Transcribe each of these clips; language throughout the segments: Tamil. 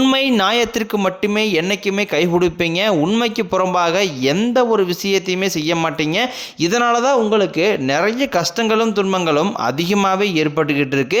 உண்மை நியாயத்திற்கு மட்டுமே என்றைக்குமே கை கொடுப்பீங்க உண்மைக்கு புறம்பாக எந்த ஒரு விஷயத்தையுமே செய்ய மாட்டீங்க. இதனால தான் உங்களுக்கு நிறைய கஷ்டங்களும் துன்பங்களும் அதிகமாகவே ஏற்பட்டுக்கிட்டு இருக்கு.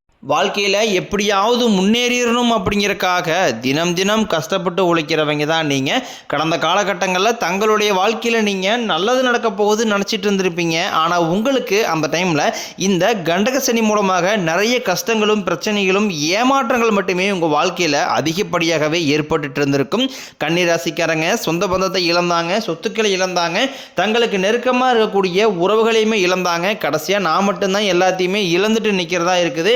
வாழ்க்கையில் எப்படியாவது முன்னேறிடணும் அப்படிங்கிறக்காக தினம் தினம் கஷ்டப்பட்டு உழைக்கிறவங்க தான் நீங்கள் கடந்த காலகட்டங்களில் தங்களுடைய வாழ்க்கையில் நீங்கள் நல்லது நடக்க போகுது நினச்சிட்டு இருந்திருப்பீங்க. ஆனால் உங்களுக்கு அந்த டைமில் இந்த கண்டக சனி மூலமாக நிறைய கஷ்டங்களும் பிரச்சனைகளும் ஏமாற்றங்கள் மட்டுமே உங்கள் வாழ்க்கையில் அதிகப்படியாகவே ஏற்பட்டுட்டு இருந்திருக்கும். கன்னிராசிக்காரங்க சொந்த பந்தத்தை இழந்தாங்க சொத்துக்களை இழந்தாங்க தங்களுக்கு நெருக்கமாக இருக்கக்கூடிய உறவுகளையுமே இழந்தாங்க. கடைசியாக நான் மட்டும்தான் எல்லாத்தையுமே இழந்துட்டு நிற்கிறதா இருக்குது.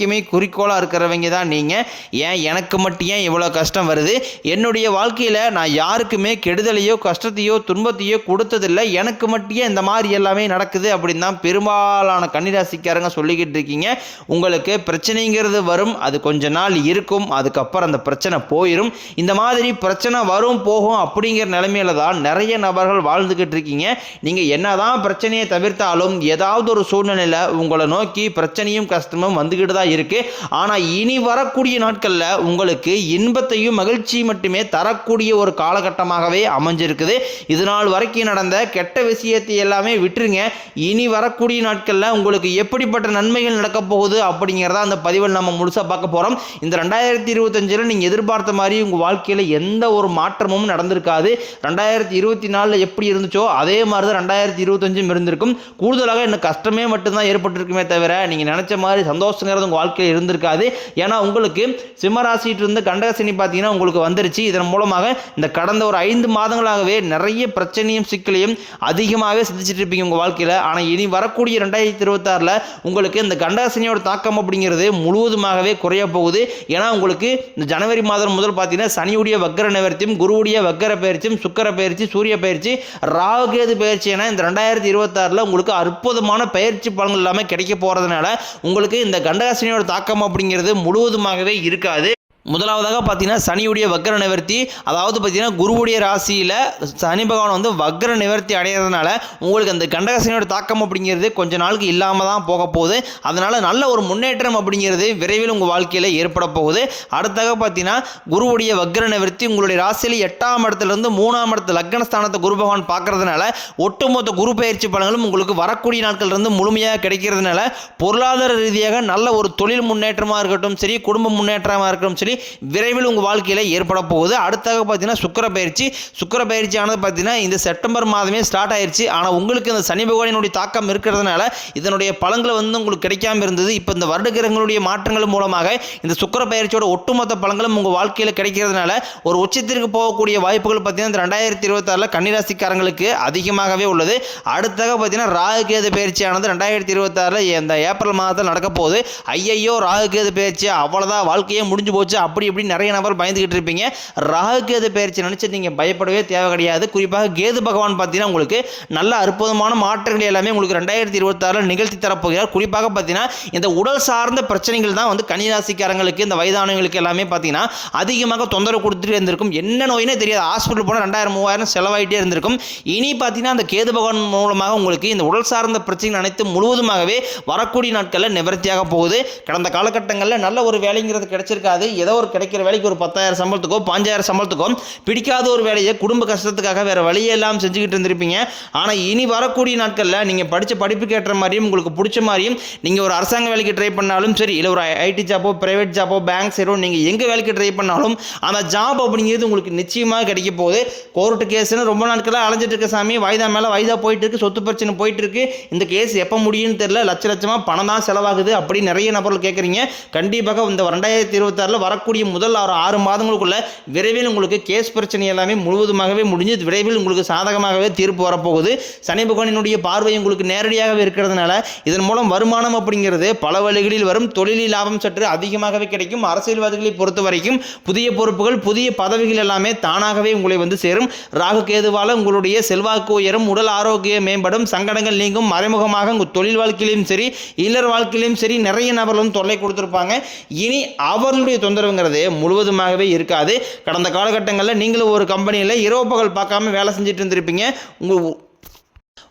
என்றைக்குமே குறிக்கோளாக இருக்கிறவங்க தான் நீங்கள் ஏன்? எனக்கு மட்டும் ஏன் இவ்வளோ கஷ்டம் வருது? என்னுடைய வாழ்க்கையில் நான் யாருக்குமே கெடுதலையோ கஷ்டத்தையோ துன்பத்தையோ கொடுத்ததில்லை. எனக்கு மட்டும் ஏன் இந்த மாதிரி எல்லாமே நடக்குது அப்படின்னு தான் பெரும்பாலான கன்னிராசிக்காரங்க சொல்லிக்கிட்டு இருக்கீங்க. உங்களுக்கு பிரச்சனைங்கிறது வரும் அது கொஞ்ச நாள் இருக்கும் அதுக்கப்புறம் அந்த பிரச்சனை போயிடும் இந்த மாதிரி பிரச்சனை வரும் போகும் அப்படிங்கிற நிலைமையில தான் நிறைய நபர்கள் வாழ்ந்துக்கிட்டு இருக்கீங்க. நீங்கள் என்னதான் பிரச்சனையை தவிர்த்தாலும் ஏதாவது ஒரு சூழ்நிலையில் உங்களை நோக்கி பிரச்சனையும் கஷ்டமும் வந்துக்கிட்டு தான் இருக்கு. ஆனால் இனி வரக்கூடிய நாட்களில் உங்களுக்கு இன்பத்தையும் மகிழ்ச்சியும் மட்டுமே தரக்கூடிய ஒரு காலகட்டமாகவே அமைஞ்சிருக்குது. இது நாள் வரைக்கும் நடந்த கெட்ட விஷயத்தை எல்லாமே விட்டுருங்க. இனி வரக்கூடிய நாட்களில் உங்களுக்கு எப்படிப்பட்ட நன்மைகள் நடக்க போகுது அப்படிங்கிறத அந்த பதிவில் நம்ம முழுசாக பார்க்க போகிறோம் இந்த ரெண்டாயிரத்தி இருபத்தஞ்சில் நீங்கள் எதிர்பார்த்த மாதிரி உங்கள் வாழ்க்கையில் எந்த ஒரு மாற்றமும் நடந்திருக்காது. ரெண்டாயிரத்தி இருபத்தி நாலில் எப்படி இருந்துச்சோ அதே மாதிரி தான் ரெண்டாயிரத்தி இருபத்தஞ்சும் இருந்திருக்கும். கூடுதலாக இன்னும் கஷ்டமே மட்டும்தான் ஏற்பட்டிருக்குமே தவிர நீங்கள் நினச்ச மாதிரி சந்தோஷங்கிறது உங்கள் வாழ்க்கையில் இருந்திருக்காது. ஏன்னா உங்களுக்கு சிம்மராசிட்டு இருந்து கண்டகசனி பார்த்தீங்கன்னா உங்களுக்கு வந்துருச்சு. இதன் மூலமாக இந்த கடந்த ஒரு ஐந்து மாதங்களாகவே நிறைய பிரச்சனையும் சிக்கலையும் அதிகமாகவே சந்திச்சுட்டு இருப்பீங்க உங்கள் வாழ்க்கையில். ஆனால் இனி வரக்கூடிய ரெண்டாயிரத்தி இருபத்தாறில் உங்களுக்கு இந்த கண்டகசனியோட தாக்கம் அப்படிங்கிறது முழுவதுமாகவே குறைய போகுது. ஏன்னா உங்களுக்கு இந்த ஜனவரி மாதம் முதல் பார்த்தீங்கன்னா சனியுடைய வக்கர நிவர்த்தியும் குருவுடைய வக்கர பயிற்சியும் சுக்கர பயிற்சி சூரிய பயிற்சி ராகுகேது பயிற்சி என இந்த ரெண்டாயிரத்தி இருபத்தாறில் உங்களுக்கு அற்புதமான பயிற்சி பலன்கள் எல்லாமே கிடைக்க போகிறதுனால உங்களுக்கு இந்த கண்டகாசனியோட தாக்கம் அப்படிங்கிறது முழுவதுமாகவே இருக்காது. முதலாவதாக பார்த்தீங்கன்னா சனியுடைய வக்ர நிவர்த்தி அதாவது பார்த்தீங்கன்னா குருவுடைய ராசியில் சனி பகவான் வந்து வக்ர நிவர்த்தி அடையிறதுனால உங்களுக்கு அந்த கண்டகசனியோட தாக்கம் அப்படிங்கிறது கொஞ்ச நாளுக்கு இல்லாமல் தான் போக போகுது. அதனால் நல்ல ஒரு முன்னேற்றம் அப்படிங்கிறது விரைவில் உங்கள் வாழ்க்கையில் ஏற்பட போகுது. அடுத்தாக பார்த்தீங்கன்னா குருவுடைய வக்ர நிவர்த்தி உங்களுடைய ராசியில் எட்டாம் இடத்துலேருந்து மூணாம் இடத்து லக்னஸ்தானத்தை குரு பகவான் பார்க்கறதுனால ஒட்டுமொத்த குரு பயிற்சி பலன்களும் உங்களுக்கு வரக்கூடிய நாட்கள்லேருந்து முழுமையாக கிடைக்கிறதுனால பொருளாதார ரீதியாக நல்ல ஒரு தொழில் முன்னேற்றமாக இருக்கட்டும் சரி குடும்ப முன்னேற்றமாக இருக்கட்டும் சரி சொல்லி விரைவில் உங்கள் வாழ்க்கையில் ஏற்பட போகுது. அடுத்தாக பார்த்தீங்கன்னா சுக்கர பயிற்சி. சுக்கர பயிற்சி ஆனது பார்த்தீங்கன்னா இந்த செப்டம்பர் மாதமே ஸ்டார்ட் ஆயிடுச்சு ஆனால் உங்களுக்கு இந்த சனி பகவானினுடைய தாக்கம் இருக்கிறதுனால இதனுடைய பழங்களை வந்து உங்களுக்கு கிடைக்காம இருந்தது. இப்போ இந்த வருட கிரகங்களுடைய மாற்றங்கள் மூலமாக இந்த சுக்கர பயிற்சியோட ஒட்டுமொத்த பழங்களும் உங்கள் வாழ்க்கையில் கிடைக்கிறதுனால ஒரு உச்சத்திற்கு போகக்கூடிய வாய்ப்புகள் பார்த்தீங்கன்னா இந்த ரெண்டாயிரத்தி இருபத்தாறில் கன்னிராசிக்காரங்களுக்கு அதிகமாகவே உள்ளது. அடுத்தாக பார்த்தீங்கன்னா ராகு கேது பயிற்சியானது ரெண்டாயிரத்தி இருபத்தாறில் இந்த ஏப்ரல் மாதத்தில் நடக்க போகுது. ஐயையோ ராகு கேது பயிற்சி அவ்வளோதான் வாழ்க்கையே முடிஞ்சு போச்சு. அப்படி இப்படி நிறைய நபர் பயந்துக்கிட்டு இருப்பீங்க. ராகு கேது பயிற்சி நினச்சி நீங்கள் பயப்படவே தேவை கிடையாது. குறிப்பாக கேது பகவான் பார்த்தீங்கன்னா உங்களுக்கு நல்ல அற்புதமான மாற்றங்கள் எல்லாமே உங்களுக்கு ரெண்டாயிரத்தி இருபத்தாறில் நிகழ்த்தி தரப்போகிறார். குறிப்பாக பார்த்தீங்கன்னா இந்த உடல் சார்ந்த பிரச்சனைகள் தான் வந்து கன்னிராசிக்காரங்களுக்கு இந்த வயதானவங்களுக்கு எல்லாமே பார்த்தீங்கன்னா அதிகமாக தொந்தரவு கொடுத்துட்டு இருந்திருக்கும். என்ன நோயினே தெரியாது. ஹாஸ்பிட்டல் போனால் ரெண்டாயிரம் மூவாயிரம் செலவாயிட்டே இருந்திருக்கும். இனி பார்த்தீங்கன்னா அந்த கேது பகவான் மூலமாக உங்களுக்கு இந்த உடல் சார்ந்த பிரச்சனைகள் அனைத்து முழுவதுமாகவே வரக்கூடிய நாட்களில் நிவர்த்தியாக போகுது. கடந்த காலகட்டங்களில் நல்ல ஒரு வேலைங்கிறது கிடைச்சிருக்காது. ஏதோ ஒரு கிடைக்கிற வேலைக்கு ஒரு பத்தாயிரம் சம்பளத்துக்கோ பாஞ்சாயிரம் சம்பளத்துக்கோ பிடிக்காத ஒரு வேலையை குடும்ப கஷ்டத்துக்காக வேறு வழியெல்லாம் செஞ்சுக்கிட்டு இருந்திருப்பீங்க. ஆனால் இனி வரக்கூடிய நாட்களில் நீங்கள் படித்த படிப்புக்கு ஏற்ற மாதிரியும் உங்களுக்கு பிடிச்ச மாதிரியும் நீங்கள் ஒரு அரசாங்க வேலைக்கு ட்ரை பண்ணாலும் சரி இல்லை ஒரு ஐடி ஜாப்போ ப்ரைவேட் ஜாப்போ பேங்க் சைடோ நீங்கள் எங்கே வேலைக்கு ட்ரை பண்ணாலும் அந்த ஜாப் அப்படிங்கிறது உங்களுக்கு நிச்சயமாக கிடைக்க போகுது. கோர்ட்டு கேஸ்னு ரொம்ப நாட்களாக அலைஞ்சிட்டு இருக்க சாமி வாய்தா மேலே வாய்தா போயிட்டு இருக்கு சொத்து பிரச்சனை போயிட்டு இருக்கு. இந்த கேஸ் எப்போ முடியும்னு தெரியல லட்ச லட்சமாக பணம் தான் செலவாகுது அப்படி நிறைய நபர்கள் கேட்குறீங்க கண்டிப்பாக இந்த ரெண்டாயிரத்தி இருபத்தாறில் வரக்கூடிய முதல் ஆறு ஆறு மாதங்களுக்குள்ள விரைவில் உங்களுக்கு கேஸ் பிரச்சனை எல்லாமே முழுவதுமாகவே முடிஞ்சு விரைவில் உங்களுக்கு சாதகமாகவே தீர்ப்பு வரப்போகுது. சனி பகவானினுடைய பார்வை உங்களுக்கு நேரடியாகவே இருக்கிறதுனால இதன் மூலம் வருமானம் அப்படிங்கிறது பல வழிகளில் வரும். தொழிலில் லாபம் சற்று அதிகமாகவே கிடைக்கும். அரசியல்வாதிகளை பொறுத்த வரைக்கும் புதிய பொறுப்புகள் புதிய பதவிகள் எல்லாமே தானாகவே உங்களை வந்து சேரும். ராகு கேதுவால உங்களுடைய செல்வாக்கு உயரும். உடல் ஆரோக்கியம் மேம்படும். சங்கடங்கள் நீங்கும். மறைமுகமாக உங்கள் தொழில் வாழ்க்கையிலும் சரி இல்லற வாழ்க்கையிலும் சரி நிறைய நபர்களும் தொல்லை கொடுத்துருப்பாங்க. இனி அவர்களுடைய தொந்தரவுங்கிறது முழுவதுமாகவே இருக்காது. கடந்த காலகட்டங்களில் நீங்களும் ஒரு கம்பெனியில் இரவு பகல் பார்க்காம வேலை செஞ்சுட்டு இருந்திருப்பீங்க. உங்கள்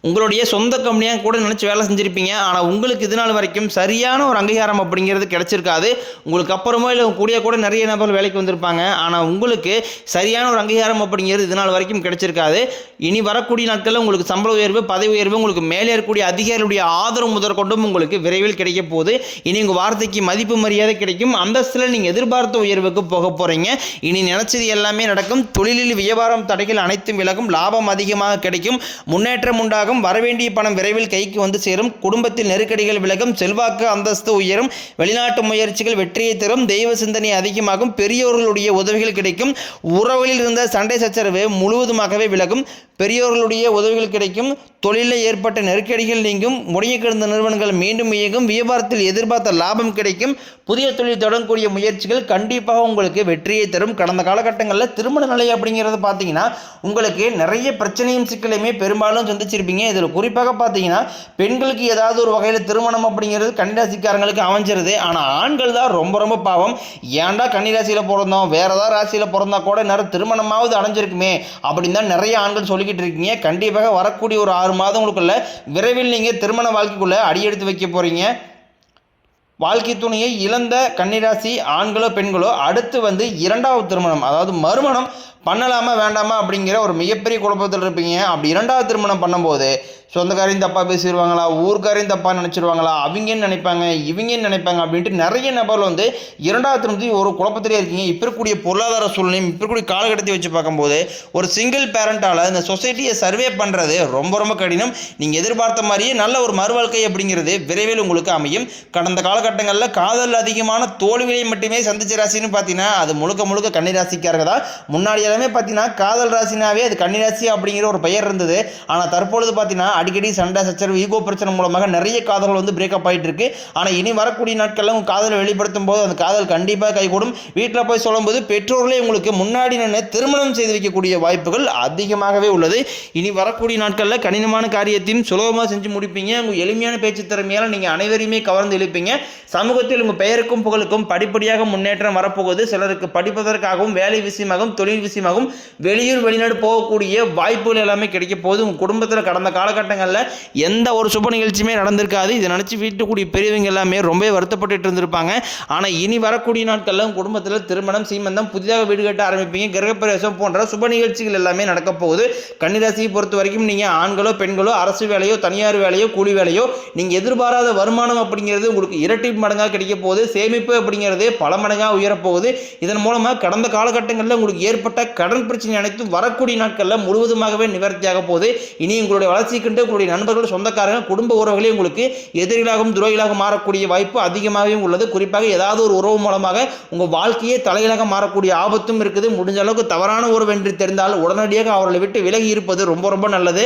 உங்களுடைய சொந்த கம்பெனியாக கூட நினச்சி வேலை செஞ்சுருப்பீங்க. ஆனால் உங்களுக்கு இது நாள் வரைக்கும் சரியான ஒரு அங்கீகாரம் அப்படிங்கிறது கிடச்சிருக்காது. உங்களுக்கு அப்புறமா இல்லை கூடிய கூட நிறைய நபர் வேலைக்கு வந்திருப்பாங்க. ஆனால் உங்களுக்கு சரியான ஒரு அங்கீகாரம் அப்படிங்கிறது இது நாள் வரைக்கும் கிடச்சிருக்காது. இனி வரக்கூடிய நாட்களில் உங்களுக்கு சம்பள உயர்வு பதவி உயர்வு உங்களுக்கு மேலே இருக்கக்கூடிய அதிகாரிகளுடைய ஆதரவு முதற்கொண்டும் உங்களுக்கு விரைவில் கிடைக்க போகுது. இனி உங்கள் வார்த்தைக்கு மதிப்பு மரியாதை கிடைக்கும். அந்தஸ்தில் நீங்கள் எதிர்பார்த்த உயர்வுக்கு போக போகிறீங்க இனி நினச்சது எல்லாமே நடக்கும். தொழிலில் வியாபாரம் தடைகள் அனைத்தும் விலகும். லாபம் அதிகமாக கிடைக்கும். முன்னேற்றம் உண்டாகும். வரவேண்டிய பணம் விரைவில் கைக்கு வந்து சேரும். குடும்பத்தில் நெருக்கடிகள் விலகும். செல்வாக்கு அந்தஸ்து உயரும். வெளிநாட்டு முயற்சிகள் வெற்றியை தரும். தெய்வ சிந்தனை அதிகமாகும். பெரியோர்களுடைய உதவிகள் கிடைக்கும். உறவுகளில் இருந்த சண்டை சச்சரவு முழுவதுமாகவே விலகும். பெரியோர்களுடைய உதவிகள் கிடைக்கும். தொழிலில் ஏற்பட்ட நெருக்கடிகள் நீங்கும். முடங்கி கிடந்த நிறுவனங்கள் மீண்டும் இயங்கும். வியாபாரத்தில் எதிர்பார்த்த லாபம் கிடைக்கும். புதிய தொழில் தொடங்கக்கூடிய முயற்சிகள் கண்டிப்பாக உங்களுக்கு வெற்றியை தரும். கடந்த காலகட்டங்களில் திருமண நிலை அப்படிங்கிறது பார்த்தீங்கன்னா உங்களுக்கு நிறைய பிரச்சனையும் சிக்கலையுமே பெரும்பாலும் சந்திச்சிருப்பீங்க. இதில் குறிப்பாக பார்த்தீங்கன்னா பெண்களுக்கு ஏதாவது ஒரு வகையில் திருமணம் அப்படிங்கிறது கன்னிராசிக்காரங்களுக்கு அமைஞ்சிருது. ஆனால் ஆண்கள் தான் ரொம்ப ரொம்ப பாவம். ஏன்டா கன்னிராசியில் பிறந்தோம்? வேறு ஏதாவது ராசியில் பிறந்தா கூட நேரம் திருமணமாவது அடைஞ்சிருக்குமே அப்படின்னு தான் நிறைய ஆண்கள் சொல்லிக்கிட்டு இருக்கீங்க. கண்டிப்பாக வரக்கூடிய ஒரு ஆறு மாதங்களுக்குள்ள விரைவில் நீங்கள் திருமண வாழ்க்கைக்குள்ளே அடியெடுத்து வைக்க போகிறீங்க வாழ்க்கை துணையை இழந்த கன்னிராசி ஆண்களோ பெண்களோ அடுத்து வந்து இரண்டாவது திருமணம் அதாவது மறுமணம் பண்ணலாமா வேண்டாமா அப்படிங்கிற ஒரு மிகப்பெரிய குழப்பத்தில் இருப்பீங்க. அப்படி இரண்டாவது திருமணம் பண்ணும்போது சொந்தக்காரையும் தப்பாக பேசிடுவாங்களா ஊர்க்காரையும் தப்பாக நினச்சிடுவாங்களா அவங்கன்னு நினைப்பாங்க இவங்கன்னு நினைப்பாங்க அப்படின்ட்டு நிறைய நபர்கள் வந்து இரண்டாவது திருமணத்தையும் ஒரு குழப்பத்திலே இருக்கீங்க. இப்போ இருக்கக்கூடிய பொருளாதார சூழ்நிலையும் இப்போ இருக்கக்கூடிய காலகட்டத்தை வச்சு பார்க்கும்போது ஒரு சிங்கிள் பேரண்டால் இந்த சொசைட்டியை சர்வே பண்ணுறது ரொம்ப ரொம்ப கடினம். நீங்கள் எதிர்பார்த்த மாதிரியே நல்ல ஒரு மறுவாழ்க்கை அப்படிங்கிறது விரைவில் உங்களுக்கு அமையும். கடந்த காலகட்டங்களில் காதல் அதிகமான தோல்வியை மட்டுமே சந்திச்ச ராசின்னு பார்த்தீங்கன்னா அது முழுக்க முழுக்க கன்னிராசிக்காரங்க தான். முன்னாடியே எல்லாமே பார்த்தீங்கன்னா காதல் ராசினாவே அது கன்னிராசி அப்படிங்கிற ஒரு பெயர் இருந்தது. ஆனால் தற்பொழுது பார்த்தீங்கன்னா அடிக்கடி சண்டை சச்சரவு ஈகோ பிரச்சனை மூலமாக நிறைய காதல்கள் வந்து பிரேக்கப் ஆகிட்டு இருக்கு ஆனால் இனி வரக்கூடிய நாட்களில் உங்கள் காதலை வெளிப்படுத்தும் போது அந்த காதல் கண்டிப்பாக கைகூடும். வீட்டில் போய் சொல்லும்போது பெற்றோர்களே உங்களுக்கு முன்னாடி நின்று திருமணம் செய்து வைக்கக்கூடிய வாய்ப்புகள் அதிகமாகவே உள்ளது. இனி வரக்கூடிய நாட்களில் கடினமான காரியத்தையும் சுலபமாக செஞ்சு முடிப்பீங்க. உங்கள் எளிமையான பேச்சு திறமையால் நீங்கள் அனைவரையுமே கவர்ந்து இழுப்பீங்க. சமூகத்தில் உங்கள் பெயருக்கும் புகழுக்கும் படிப்படியாக முன்னேற்றம் வரப்போகுது. சிலருக்கு படிப்பதற்காகவும் வேலை விஷயமாகவும் தொழில் விஷயம் நிச்சயமாகும். வெளியூர் வெளிநாடு போகக்கூடிய வாய்ப்புகள் எல்லாமே கிடைக்க போகுது. உங்கள் குடும்பத்தில் கடந்த காலகட்டங்களில் எந்த ஒரு சுப நிகழ்ச்சியுமே நடந்திருக்காது. இதை நினச்சி வீட்டுக்கூடிய பெரியவங்க எல்லாமே ரொம்ப வருத்தப்பட்டுட்டு இருந்திருப்பாங்க. ஆனால் இனி வரக்கூடிய நாட்களில் உங்கள் குடும்பத்தில் திருமணம் சீமந்தம் புதிதாக வீடு கட்ட ஆரம்பிப்பீங்க. கிரகப்பிரவேசம் போன்ற சுப நிகழ்ச்சிகள் எல்லாமே நடக்க போகுது. கன்னிராசியை பொறுத்த வரைக்கும் நீங்கள் ஆண்களோ பெண்களோ அரசு வேலையோ தனியார் வேலையோ கூலி வேலையோ நீங்கள் எதிர்பாராத வருமானம் அப்படிங்கிறது உங்களுக்கு இரட்டி மடங்காக கிடைக்க போகுது. சேமிப்பு அப்படிங்கிறது பல மடங்காக உயரப்போகுது இதன் மூலமாக கடந்த காலகட்டங்களில் உங்களுக்கு ஏற்பட்ட கடன் பிரச்சனை அனைத்தும் வரக்கூடிய நாட்களில் முழுவதுமாகவே நிவர்த்தியாக போகுது. இனி உங்களுடைய வளர்ச்சிக்கின்ற உங்களுடைய நண்பர்கள் சொந்தக்காரங்க குடும்ப உறவுகளே உங்களுக்கு எதிரிகளாகவும் துரோகிகளாக மாறக்கூடிய வாய்ப்பு அதிகமாகவே உள்ளது. குறிப்பாக ஏதாவது ஒரு உறவு மூலமாக உங்கள் வாழ்க்கையே தலையிலாக மாறக்கூடிய ஆபத்தும் இருக்குது. முடிஞ்ச அளவுக்கு தவறான உறவு என்று தெரிந்தால் உடனடியாக அவர்களை விட்டு விலகி இருப்பது ரொம்ப ரொம்ப நல்லது.